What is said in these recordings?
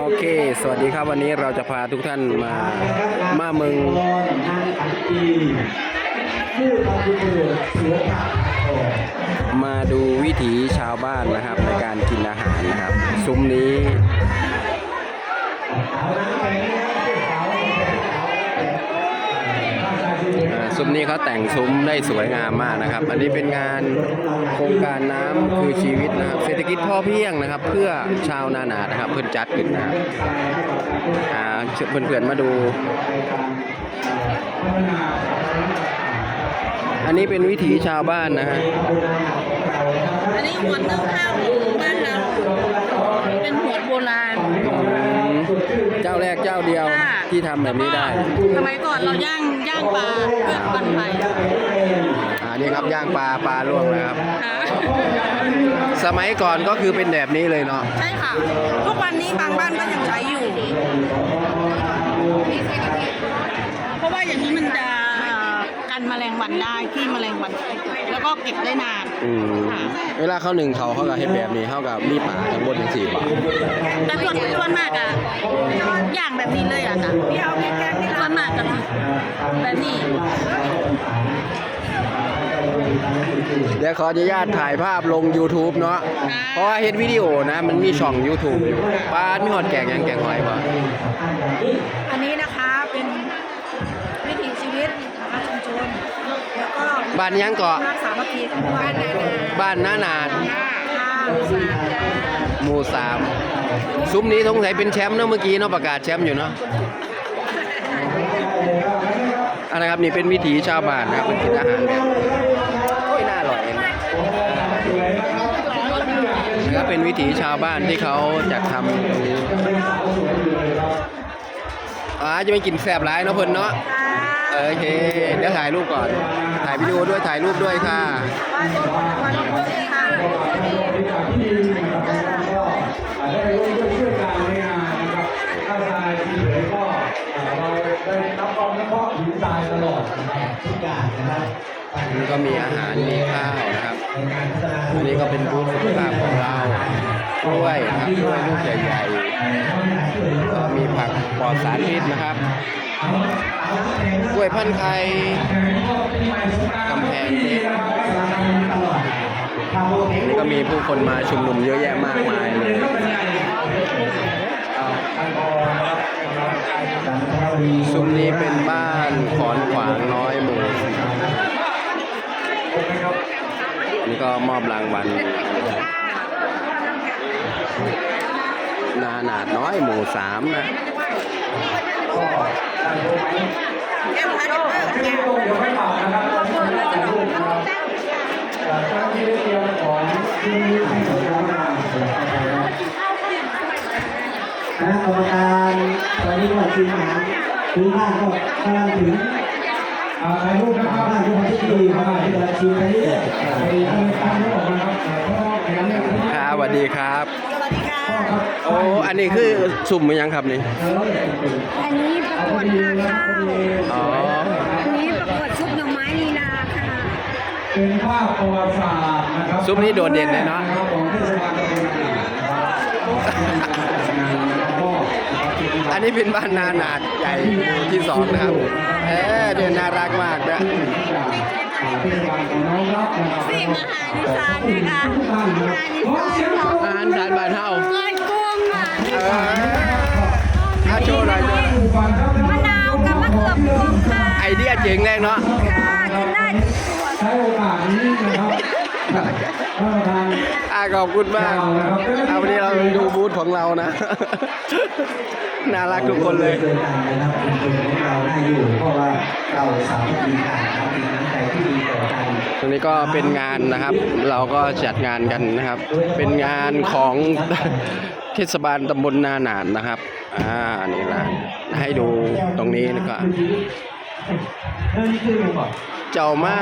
โอเค สวัสดีครับวันนี้เราจะพาทุกท่านมามาเมืองมาดูวิถีชาวบ้านนะครับ ในการกินอาหารนะครับ ซุ้มนี้ ซุ้มนี้เขาแต่งซุ้มได้สวยงามมากนะครับ อันนี้เป็นงานโครงการน้ำคือชีวิตนะครับ เศรษฐกิจพ่อเพียงนะครับ เพื่อชาวนานานะครับ เพื่อนจัดขึ้นนะครับอ่าเพื่อนๆมาดู อันนี้เป็นวิถีชาวบ้านนะฮะอันนี้หัวนึ่งข้าวของบ้านเราเป็นหัวโบราณ เจ้าแรกเจ้าเดียวค่ะที่ทำแบบนี้ได้ สมัยก่อนเราย่างย่างปลาเพื่อปันไฟอ่านี่ครับย่างปลาปลาล่วงนะครับค่ะสมัยก่อนก็คือเป็นแบบนี้เลยเนาะใช่ค่ะทุกวันนี้บางบ้านก็ยังใช้อยู่ เพราะว่าอย่างนี้มันจะเอ่อกันแมลงวันได้ขี้แมลงวัน แล้วก็เก็บได้นาน อืมค่ะเวลาเขาหนึ่งเขาเขาก็เห็นแบบนี้เขากับมีป่าทั้งบนทั้งสี่ป่าแต่ส่วนส่วนมากอะอย่างแบบนี้เลยอะค่ะส่วนมากกันแบบนี้เดี๋ยวขออนุญาตถ่ายภาพลง YouTube เนาะ เพราะว่าเฮ็ดวิดีโอนะ มันมีช่อง YouTube อยู่ป้านมีหอดแกงหยังแกงหอยป่ะอันนี้นะคะเป็นวิถีชีวิตนะคะชุมชนแล้วก็ บ้านยังเกาะรักสามัคคีกันด้วยบ้านนานาบ้านนานาดข้าวสามจ้าหมู่สามซุ้มนี้สงสัยเป็นแชมป์เนาะเมื่อกี้เนาะประกาศแชมป์อยู่เนาะอันนะครับนี่เป็นวิถีชาวบ้านนะครับเป็นกินอาหารแบบโอ้ยน่าอร่อยนะก็เป็นวิถีชาวบ้านที่เขาจะทำตรงนี้อ่าจะไม่กินแสบร้ายเนาะเพิ่นเนาะเออ โอเค เดี๋ยวถ่ายรูปก่อน ถ่ายวิดีโอด้วยถ่ายรูปด้วยค่ะวันนี้ค่ะได้ร่วมด้วยช่วยกันในงานนะครับข้าวสารสีเหลืองก็เราได้รับความเฉพาะหินทรายตลอดนะครับทุกอย่างนะครับนี่ก็มีอาหารมีข้าวนะครับอันนี้ก็เป็นบูธสุขภาพของเรากล้วยนะครับกล้วยลูกใหญ่ๆก็มีผักปลอดสารพิษนะครับ กล้วยพันไทยกำแพงเพชรนี่ก็มีผู้คนมาชุมนุมเยอะแยะมากมายเลยซุ้มนี้เป็นบ้านขอนขวางน้อยหมู่นนี่ก็มอบรางวัลนาหนาดน้อยหมู่สามนะ เอ็มพันเปอร์เนี่ยคณะกรรมการตอนนี้ก็ทีมงานทุกท่านก็กำลังถึงถ่ายรูปนะครับท่านผู้ที่ดีมาที่เรื่อยๆไปทำการออกมาครับเพราะว่าในนั้นเนี่ครับสวัสดีครับสวัสดีค่ะโอ้ อันนี้คือสุ่มมันยังครับนี่ อันนี้ ประกวดหน้าข้าวอ๋อ อันนี้ประกวดซุปหน่อไม้ลีลาค่ะเป็นภาพประวัติศาสตร์นะครับซุปนี้โดดเด่นเลยเนาะ ของเทศบาลตำบลนานะครับอันนี้เป็นบ้านนาหนาดใหญ่หมู่ที่สองนะครับเออเดี๋ยวน่ารักมากนะ เทศบาลของน้องรับนะครับสิ่งอาหารอีสานนะคะทุกท่านนะครับขอเสียงปรบมืออาหารจานบ้านเฮาเกินกุ้งค่ะ เออ มะนาวกับมะเขือพวงค่ะไอเดียเจ๋งแรงเนาะค่ะกินได้ทุกตัวใช้โอกาสนี้นะครับท่านประธานอ่าขอบคุณมากเอาวันนี้เราดูบูธของเรานะ น่ารักทุกคนเลยเดินทางนะครับเป็นกลุ่มของเราได้อยู่เพราะว่า เราสามัคคีกันครับมีน้ำใจที่ดีต่อกันตรงนี้ก็เป็นงานนะครับ เราก็จัดงานกันนะครับ เป็นงานของเทศบาลตำบลนาหนานนะครับ อ่า นี่ละให้ดูตรงนี้นะครับเดินขึ้นมาก่อนเจ้ามา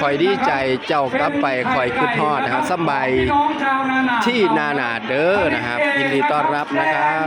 คอยดีใจเจ้ากลับไปคอยคืดทอดนะครับสบายที่นาหนาเด้อนะครับยินดีต้อนรับนะครับ